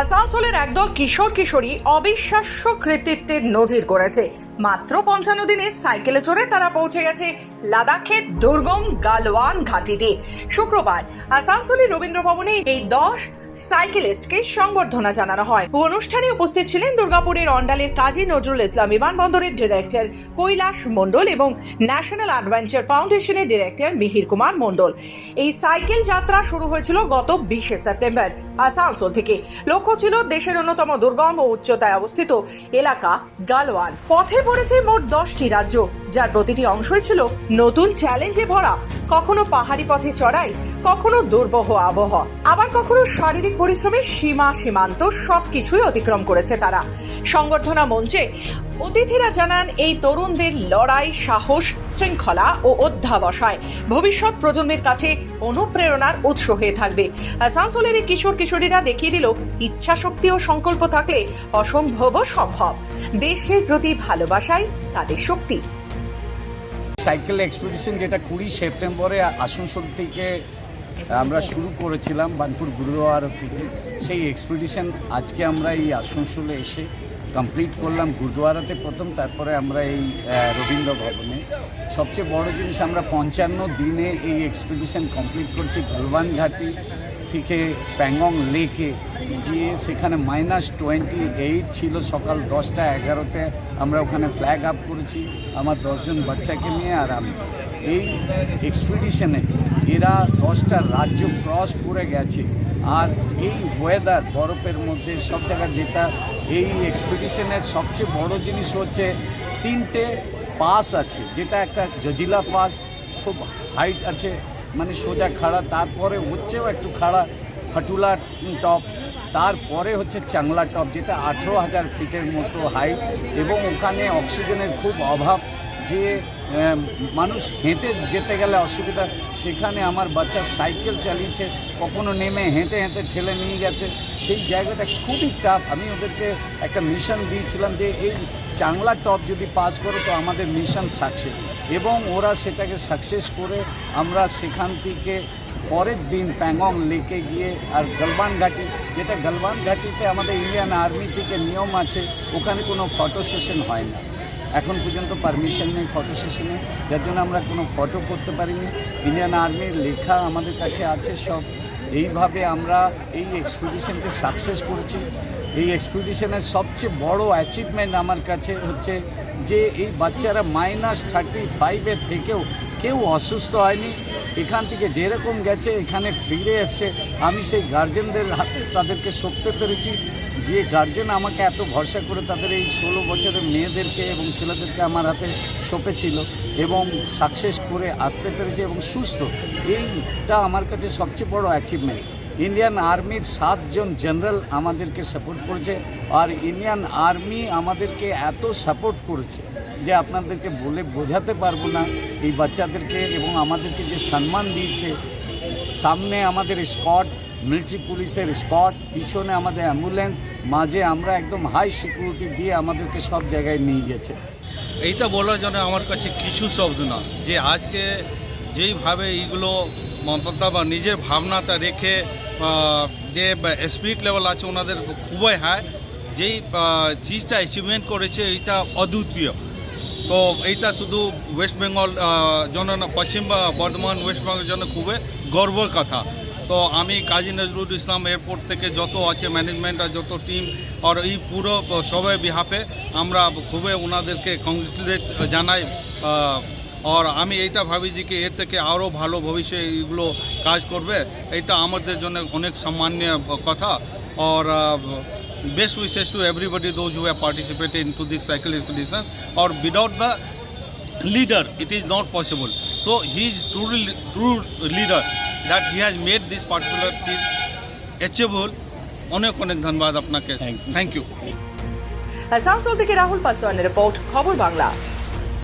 আসানসোলের একদল কিশোর কিশোরী অবিশ্বাস্য কৃতিত্বের নজির করেছে। মাত্র পঞ্চান্ন দিনে সাইকেলে চড়ে তারা পৌঁছে গেছে লাদাখের দুর্গম গালওয়ান ঘাটিতে। শুক্রবার আসানসোলের রবীন্দ্র ভবনে এই দশ সাইকেলিস্টকে সংবর্ধনা জানানো হয়। অনুষ্ঠানে উপস্থিত ছিলেন দুর্গাপুরের অন্ডালের কাজী নজরুল ইসলাম বিমানবন্দরের ডিরেক্টর কৈলাস মণ্ডল এবং ন্যাশনাল অ্যাডভেঞ্চার ফাউন্ডেশনের ডিরেক্টর মিহির কুমার মণ্ডল। এই সাইকেল যাত্রা শুরু হয়েছিল গত বিশে সেপ্টেম্বর আসানসোল থেকে। লক্ষ্য ছিল দেশের অন্যতম দুর্গম ও উচ্চতায় অবস্থিত এলাকা গালওয়ান। পথে পড়েছে মোট দশটি রাজ্য, যার প্রতিটি অংশই ছিল নতুন চ্যালেঞ্জে ভরা। কখনো পাহাড়ি পথে চড়াই, কখনো দুর্বহ আবহাওয়া। আবার কখনো শারীরিক পরিশ্রমের সীমা সীমান্ত সবকিছুই অতিক্রম করেছে তারা। সংবর্ধনা মঞ্চে অতিথিরা জানান, এই তরুণদের লড়াই, সাহস, শৃঙ্খলা ও অধ্যাবসায় ভবিষ্যৎ প্রজন্মের কাছে অনুপ্রেরণার উৎস হয়ে থাকবে। আসানসোলের এই কিশোর কিশোরীরা দেখিয়ে দিল ইচ্ছা শক্তি ও সংকল্প থাকলে অসম্ভবও সম্ভব। দেশের প্রতি ভালোবাসাই তাদের শক্তি। সাইকেল এক্সপিডিশন যেটা কুড়ি সেপ্টেম্বরে আসানসোল থেকে আমরা শুরু করেছিলাম বানপুর গুরুদুয়ারা থেকে। সেই এক্সপিডিশন আজকে আমরা এই আসানসোলে এসে কমপ্লিট করলাম। গুরুদুয়ারাতে প্রথম তারপরে আমরা এই রবীন্দ্র ভবনে। সবচেয়ে বড় জিনিস আমরা পঞ্চান্ন দিনে এই এক্সপিডিশন কমপ্লিট করছি গলবান ঘাটি থেকে প্যাংগং লেকে। গিয়ে সেখানে মাইনাস টোয়েন্টি এইট ছিল সকাল দশটা এগারোতে। আমরা ওখানে ফ্ল্যাগ আপ করেছি। আমার দশজন বাচ্চাকে নিয়ে আর আমি। এই এক্সপিডিশনে এরা দশটা রাজ্য ক্রস করে গেছে। আর এই ওয়েদার বরফের মধ্যে সব জায়গায় যেটা এই এক্সপিডিশনের সবচেয়ে বড় জিনিস হচ্ছে, তিনটে পাস আছে, যেটা একটা জজিলা পাস খুব হাইট আছে মানে সোজা খাড়া, তারপরে হচ্ছেও একটু খাড়া ফাটুলা টপ তারপরে হচ্ছে চাংলা টপ যেটা আঠেরো হাজার ফিটের মতো হাইট এবং ওখানে অক্সিজেনের খুব অভাব। যে মানুষ হেঁটে যেতে গেলে অসুবিধা, সেখানে আমার বাচ্চা সাইকেল চালিয়েছে, কখনো নেমে হেঁটে হেঁটে ঠেলে নিয়ে গেছে, সেই জায়গাটা খুবই টাফ আমি ওদেরকে একটা মিশন দিয়েছিলাম যে, এই চাংলা টপ যদি পাস করে, তো আমাদের মিশন সাকসেস এবং ওরা সেটাকে সাকসেস করে, আমরা সেখান থেকে পরের দিন প্যাংগং লেকে গিয়ে আর গলবান ঘাটি যেটা গলবান ঘাটিতে আমাদের ইন্ডিয়ান আর্মি থেকে নিয়ম আছে, ওখানে কোনো ফটো সেশন হয় না। এখন পর্যন্ত পারমিশন নেই ফটো সেশনে যার জন্য আমরা কোনো ফটো করতে পারিনি। ইন্ডিয়ান আর্মির লেখা আমাদের কাছে আছে সব। এইভাবে আমরা এই এক্সপিডিশনকে সাকসেস করেছি। এই এক্সপিডিশনের সবচেয়ে বড় অ্যাচিভমেন্ট আমার কাছে হচ্ছে যে এই বাচ্চারা মাইনাস থার্টি ফাইভের থেকেও কেউ অসুস্থ হয়নি। এখান থেকে যেরকম গেছে, এখানে ফিরে এসছে আমি সেই গার্জেনদের হাতে তাদেরকে সঁপতে পেরেছি। যে গার্জেন আমাকে এত ভরসা করে তাদের এই ষোলো বছরের মেয়েদেরকে এবং ছেলেদেরকে আমার হাতে সঁপেছিল এবং সাকসেস করে আসতে পেরেছে এবং সুস্থ, এইটা আমার কাছে সবচেয়ে বড় অ্যাচিভমেন্ট ইন্ডিয়ান আর্মির সাতজন জেনারেল আমাদেরকে সাপোর্ট করেছে আর ইন্ডিয়ান আর্মি আমাদেরকে এত সাপোর্ট করেছে যে আপনাদেরকে বলে বোঝাতে পারব না এই বাচ্চাদেরকে এবং আমাদেরকে যে সম্মান দিয়েছে। সামনে আমাদের স্কট মিলিটারি পুলিশের স্কট পিছনে আমাদের অ্যাম্বুলেন্স, মাঝে আমরা একদম হাই সিকিউরিটি দিয়ে আমাদেরকে সব জায়গায় নিয়ে গেছে। এইটা বলার জন্য আমার কাছে কিছু শব্দ না। যে আজকে যেইভাবে এইগুলো মমতা নিজের ভাবনাটা রেখে যে স্পিরিট লেভেল আছে ওনাদের খুবই হাই যেই চিজটা অ্যাচিভমেন্ট করেছে এইটা অদ্বিতীয়। তো এইটা শুধু ওয়েস্ট বেঙ্গল জন্য পশ্চিম বা- বর্ধমান ওয়েস্ট বেঙ্গলের জন্য খুবই গর্বর কথা। তো আমি কাজী নজরুল ইসলাম এয়ারপোর্ট থেকে যত আছে ম্যানেজমেন্ট আর যত টিম আর এই পুরো সবাই বিহাফে আমরা খুবই ওনাদেরকে কংগ্রেচুলেট জানাই আর আমি এইটা ভাবি যে কি এর থেকে আরও ভালো ভবিষ্যে এইগুলো কাজ করবে এটা আমাদের জন্য অনেক সম্মানীয় কথা। আর wishes to everybody those who have participated in to this cycle expedition R without the leader, it is not possible. So, he is truly, true leader. That he has made this particular team achievable অনেক অনেক ধন্যবাদ আপনাকে। Thank you থেকে Rahul পাসোয়ানের report খবর বাংলা।